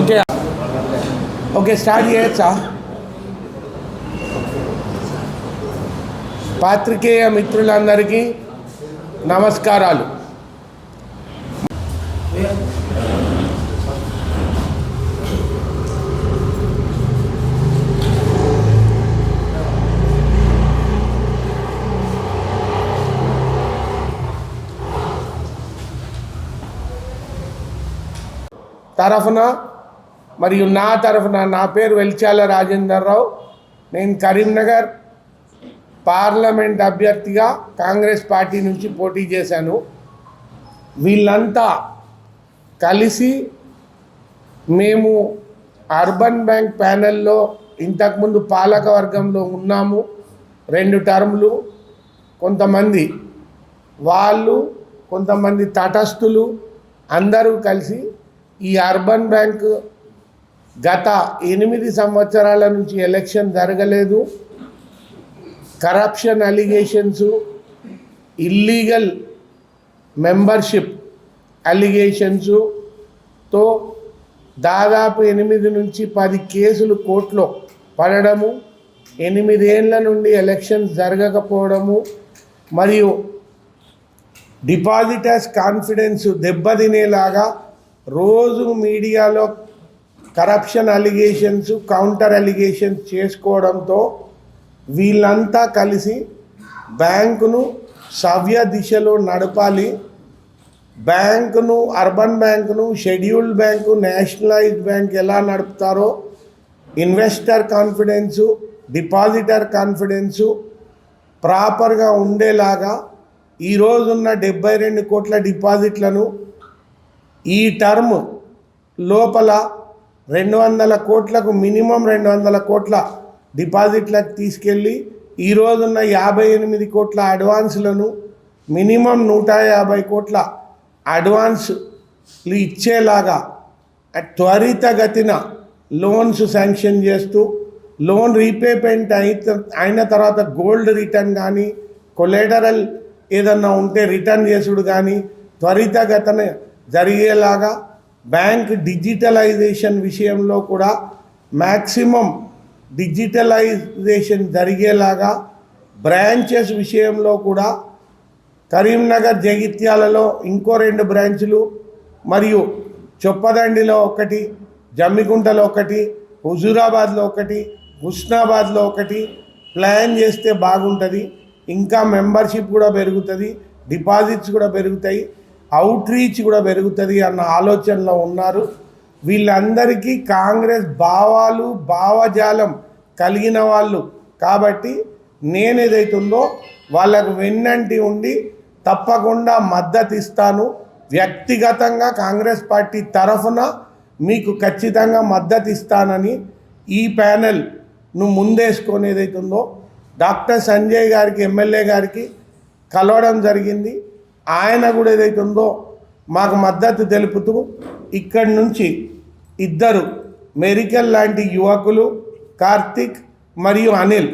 Okay. Okay start చేయొచ్చా? పాత్రికేయ మిత్రులందరికీ నమస్కారాలు. తరఫున మరియు నా తరఫున నా పేరు వెల్చాల రాజేందర్ రావు. నేను కరీంనగర్ పార్లమెంట్ అభ్యర్థిగా కాంగ్రెస్ పార్టీ నుంచి పోటీ చేశాను. వీళ్ళంతా కలిసి మేము అర్బన్ బ్యాంక్ ప్యానెల్లో ఇంతకుముందు పాలకవర్గంలో ఉన్నాము. రెండు టర్ములు. కొంతమంది వాళ్ళు కొంతమంది తటస్థులు అందరూ కలిసి ఈ అర్బన్ బ్యాంక్ గత ఎనిమిది సంవత్సరాల నుంచి ఎలక్షన్ జరగలేదు. కరప్షన్ అలిగేషన్స్ ఇల్లీగల్ మెంబర్షిప్ అలిగేషన్స్తో దాదాపు ఎనిమిది నుంచి పది కేసులు కోర్టులో పడడము ఎనిమిదేళ్ళ నుండి ఎలక్షన్స్ జరగకపోవడము మరియు డిపాజిటర్స్ కాన్ఫిడెన్స్ దెబ్బతినేలాగా రోజు మీడియాలో కరప్షన్ అలిగేషన్స్ కౌంటర్ అలిగేషన్స్ చేసుకోవడంతో వీళ్ళంతా కలిసి బ్యాంకును సవ్య దిశలో నడపాలి. బ్యాంకును అర్బన్ బ్యాంకును షెడ్యూల్డ్ బ్యాంకు నేషనలైజ్డ్ బ్యాంక్ ఎలా నడుపుతారో ఇన్వెస్టర్ కాన్ఫిడెన్సు డిపాజిటర్ కాన్ఫిడెన్సు ప్రాపర్గా ఉండేలాగా ఈరోజున్న డెబ్బై రెండు కోట్ల డిపాజిట్లను ఈ టర్మ్ లోపల రెండు వందల కోట్లకు మినిమం రెండు వందల కోట్ల డిపాజిట్లకు తీసుకెళ్ళి ఈరోజున్న యాభై ఎనిమిది కోట్ల అడ్వాన్స్లను మినిమం నూట యాభై కోట్ల అడ్వాన్స్లు ఇచ్చేలాగా త్వరితగతిన లోన్స్ శాంక్షన్ చేస్తూ లోన్ రీపేమెంట్ అయిన అయిన తర్వాత గోల్డ్ రిటర్న్ కానీ కొలేటరల్ ఏదన్నా ఉంటే రిటర్న్ చేసుడు కానీ త్వరితగతనే జరిగేలాగా బ్యాంక్ డిజిటలైజేషన్ విషయంలో కూడా మ్యాక్సిమం డిజిటలైజేషన్ జరిగేలాగా బ్రాంచెస్ విషయంలో కూడా కరీంనగర్ జగిత్యాలలో ఇంకో రెండు బ్రాంచులు మరియు చొప్పదండిలో ఒకటి జమ్మికుంటలో ఒకటి హుజూరాబాద్లో ఒకటి హుస్నాబాద్లో ఒకటి ప్లాన్ చేస్తే బాగుంటుంది. ఇంకా మెంబర్షిప్ కూడా పెరుగుతుంది డిపాజిట్స్ కూడా పెరుగుతాయి. అవుట్రీచ్ కూడా పెరుగుతుంది అన్న ఆలోచనలో ఉన్నారు. వీళ్ళందరికీ కాంగ్రెస్ భావాలు భావజాలం కలిగిన వాళ్ళు. కాబట్టి నేను ఏదైతుందో వాళ్ళకు వెన్నంటి ఉండి తప్పకుండా మద్దతు ఇస్తాను. వ్యక్తిగతంగా కాంగ్రెస్ పార్టీ తరఫున మీకు ఖచ్చితంగా మద్దతు ఇస్తానని ఈ ప్యానెల్ను ముందేసుకొని ఏదైతుందో డాక్టర్ సంజయ్ గారికి ఎమ్మెల్యే గారికి కలవడం జరిగింది. ఆయన కూడా ఏదైతుందో మాకు మద్దతు తెలుపుతూ ఇక్కడి నుంచి ఇద్దరు మెరికల్ లాంటి యువకులు కార్తీక్ మరియు అనిల్.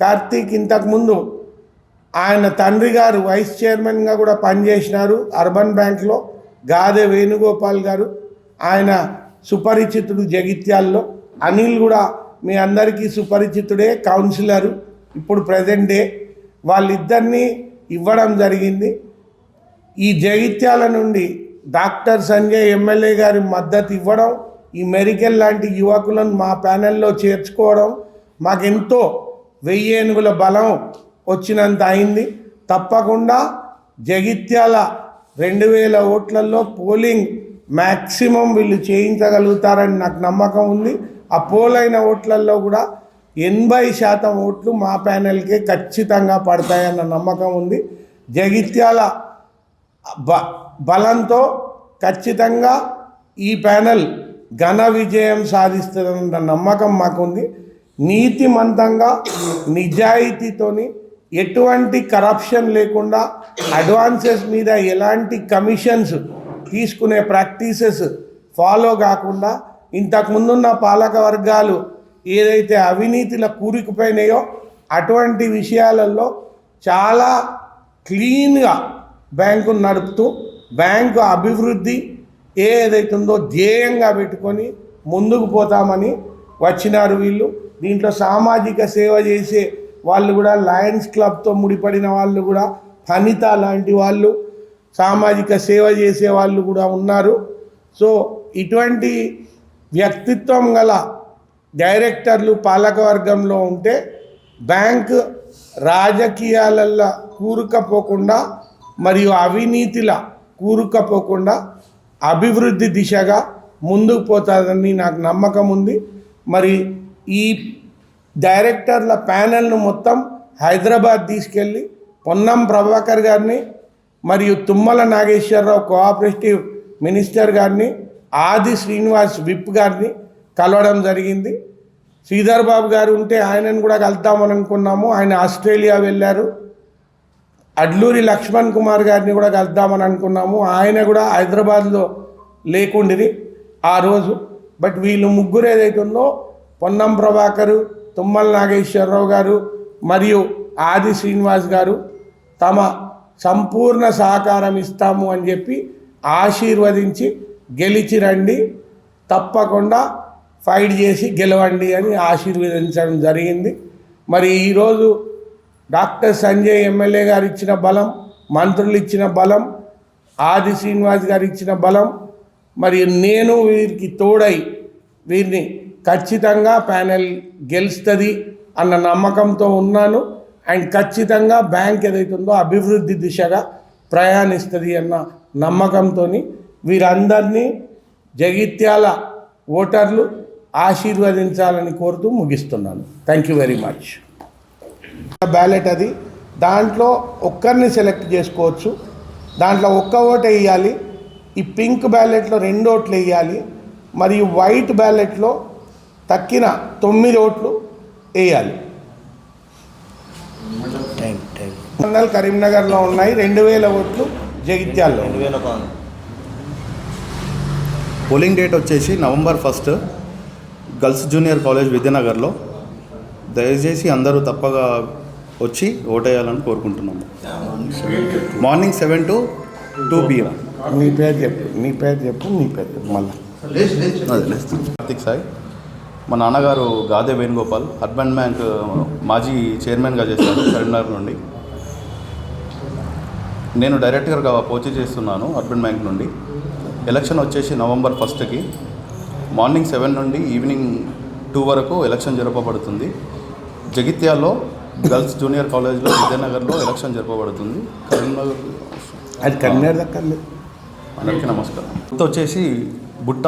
కార్తీక్ ఇంతకుముందు ఆయన తండ్రి గారు వైస్ చైర్మన్గా కూడా పనిచేసినారు అర్బన్ బ్యాంక్లో గాదె వేణుగోపాల్ గారు. ఆయన సుపరిచితుడు జగిత్యాల్లో. అనిల్ కూడా మీ అందరికీ సుపరిచితుడే కౌన్సిలరు. ఇప్పుడు ప్రజెంట్ డే. వాళ్ళిద్దరినీ ఇవ్వడం జరిగింది. ఈ జగిత్యాల నుండి డాక్టర్ సంజయ్ ఎమ్మెల్యే గారి మద్దతు ఇవ్వడం ఈ మెరికల్ లాంటి యువకులను మా ప్యానెల్లో చేర్చుకోవడం మాకెంతో వెయ్యి ఏనుగుల బలం వచ్చినంత అయింది. తప్పకుండా జగిత్యాల రెండు వేల ఓట్లలో పోలింగ్ మ్యాక్సిమం వీళ్ళు చేయించగలుగుతారని నాకు నమ్మకం ఉంది. ఆ పోలైన ఓట్లలో కూడా ఎనభై శాతం ఓట్లు మా ప్యానెల్కే ఖచ్చితంగా పడతాయన్న నమ్మకం ఉంది. జగిత్యాల బ బలంతో ఖచ్చితంగా ఈ ప్యానెల్ ఘన విజయం సాధిస్తుందన్న నమ్మకం మాకుంది. నీతిమంతంగా నిజాయితీతోని ఎటువంటి కరప్షన్ లేకుండా అడ్వాన్సెస్ మీద ఎలాంటి కమిషన్స్ తీసుకునే ప్రాక్టీసెస్ ఫాలో కాకుండా ఇంతకుముందున్న పాలక వర్గాలు ఏదైతే అవినీతిలో కూరుకుపోయినాయో అటువంటి విషయాలలో చాలా క్లీన్గా బ్యాంకును నడుపుతూ బ్యాంకు అభివృద్ధి ఏదైతుందో ధ్యేయంగా పెట్టుకొని ముందుకు పోతామని వచ్చినారు వీళ్ళు. దీంట్లో సామాజిక సేవ చేసే వాళ్ళు కూడా లయన్స్ క్లబ్తో ముడిపడిన వాళ్ళు కూడా ఫనిత లాంటి వాళ్ళు సామాజిక సేవ చేసే వాళ్ళు కూడా ఉన్నారు. సో ఇటువంటి వ్యక్తిత్వం గల డైరెక్టర్లు పాలకవర్గంలో ఉంటే బ్యాంక్ రాజకీయాలల్లో కూరుకపోకుండా మరియు అవినీతిల కూరుకపోకుండా అభివృద్ధి దిశగా ముందుకు పోతుందని నాకు నమ్మకం ఉంది. మరి ఈ డైరెక్టర్ల ప్యానెల్ను మొత్తం హైదరాబాద్ తీసుకెళ్ళి పొన్నం ప్రభాకర్ గారిని మరియు తుమ్మల నాగేశ్వరరావు కోఆపరేటివ్ మినిస్టర్ గారిని ఆది శ్రీనివాస్ విప్ గారిని కలవడం జరిగింది. శ్రీధర్ బాబు గారు ఉంటే ఆయనను కూడా కలుద్దామని అనుకున్నాము. ఆయన ఆస్ట్రేలియా వెళ్ళారు. అడ్లూరి లక్ష్మణ్ కుమార్ గారిని కూడా కలుద్దామని అనుకున్నాము. ఆయన కూడా హైదరాబాద్లో లేకుండిరి ఆ రోజు. బట్ వీళ్ళు ముగ్గురు ఏదైతే ఉందో పొన్నం ప్రభాకరు తుమ్మల నాగేశ్వరరావు గారు మరియు ఆది శ్రీనివాస్ గారు తమ సంపూర్ణ సహకారం ఇస్తాము అని చెప్పి ఆశీర్వదించి గెలిచి రండి. తప్పకుండా ఫైట్ చేసి గెలవండి అని ఆశీర్వదించడం జరిగింది. మరి ఈరోజు డాక్టర్ సంజయ్ ఎమ్మెల్యే గారు ఇచ్చిన బలం మంత్రులు ఇచ్చిన బలం ఆది శ్రీనివాస్ గారు ఇచ్చిన బలం మరి నేను వీరికి తోడై వీరిని ఖచ్చితంగా ప్యానెల్ గెలుస్తుంది అన్న నమ్మకంతో ఉన్నాను. అండ్ ఖచ్చితంగా బ్యాంక్ ఏదైతే ఉందో అభివృద్ధి దిశగా ప్రయాణిస్తుంది అన్న నమ్మకంతో వీరందరినీ జగిత్యాల ఓటర్లు ఆశీర్వదించాలని కోరుతూ ముగిస్తున్నాను. Thank you very much ballot అది. దాంట్లో ఒక్కరిని సెలెక్ట్ చేసుకోవచ్చు. దాంట్లో ఒక్క ఓటు వేయాలి. ఈ పింక్ బ్యాలెట్లో రెండు ఓట్లు వేయాలి. మరియు వైట్ బ్యాలెట్లో తక్కిన తొమ్మిది ఓట్లు వేయాలి. మండల్ కరీంనగర్లో ఉన్నాయి. రెండు వేల ఓట్లు జగిత్యాల్లో రెండు వేల పోలింగ్ డేట్ వచ్చేసి November first. Girls junior college విద్యానగర్లో. దయచేసి అందరూ తప్పగా వచ్చి ఓటేయాలని కోరుకుంటున్నాము. Morning seven to two PM. నీ పేరు చెప్పు నీ పేరు చెప్పు నీ పేరు మళ్ళీ. కార్తిక్ సాయి. మా నాన్నగారు గాదే వేణుగోపాల్ అర్బన్ బ్యాంక్ మాజీ చైర్మన్గా చేశారు కరీంనగర్ నుండి. నేను డైరెక్టర్గా పోటీ చేస్తున్నాను అర్బన్ బ్యాంక్ నుండి. ఎలక్షన్ వచ్చేసి నవంబర్ ఫస్ట్కి. మార్నింగ్ సెవెన్ నుండి ఈవినింగ్ టూ వరకు ఎలక్షన్ జరపబడుతుంది. జగిత్యాల్లో గర్ల్స్ జూనియర్ కాలేజ్లో విద్యానగర్లో ఎలక్షన్ జరపబడుతుంది. కరీంనగర్ అది కన్నీరు దక్కర్లేదు అందరికీ నమస్కారం. గుర్తు వచ్చేసి బుట్ట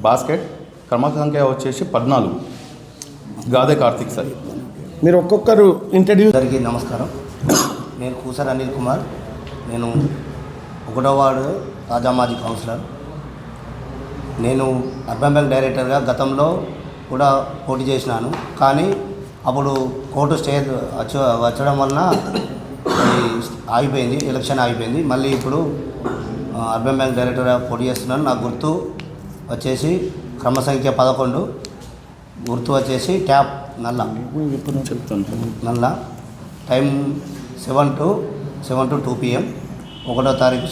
బాస్కెట్ క్రమ సంఖ్య వచ్చేసి పద్నాలుగు. గాదే కార్తిక్ సార్. మీరు ఒక్కొక్కరు ఇంట్రడ్యూస్ అందరికీ నమస్కారం. నేను కూసర్ అనిల్ కుమార్. నేను ఒకటో వార్డు రాజామాజీ కౌన్సిలర్. నేను అర్బన్ బ్యాంక్ డైరెక్టర్గా గతంలో కూడా పోటీ చేసినాను. కానీ అప్పుడు కోర్టు స్టే వచ్చ వచ్చడం వలన ఆగిపోయింది ఎలక్షన్ ఆగిపోయింది. మళ్ళీ ఇప్పుడు అర్బన్ బ్యాంక్ డైరెక్టర్గా పోటీ చేస్తున్నాను నా గుర్తు వచ్చేసి క్రమ సంఖ్య పదకొండు. గుర్తు వచ్చేసి ట్యాప్ నల్ల. చెప్తాను నల్ల. Time seven to seven to two PM. ఒకటో తారీఖు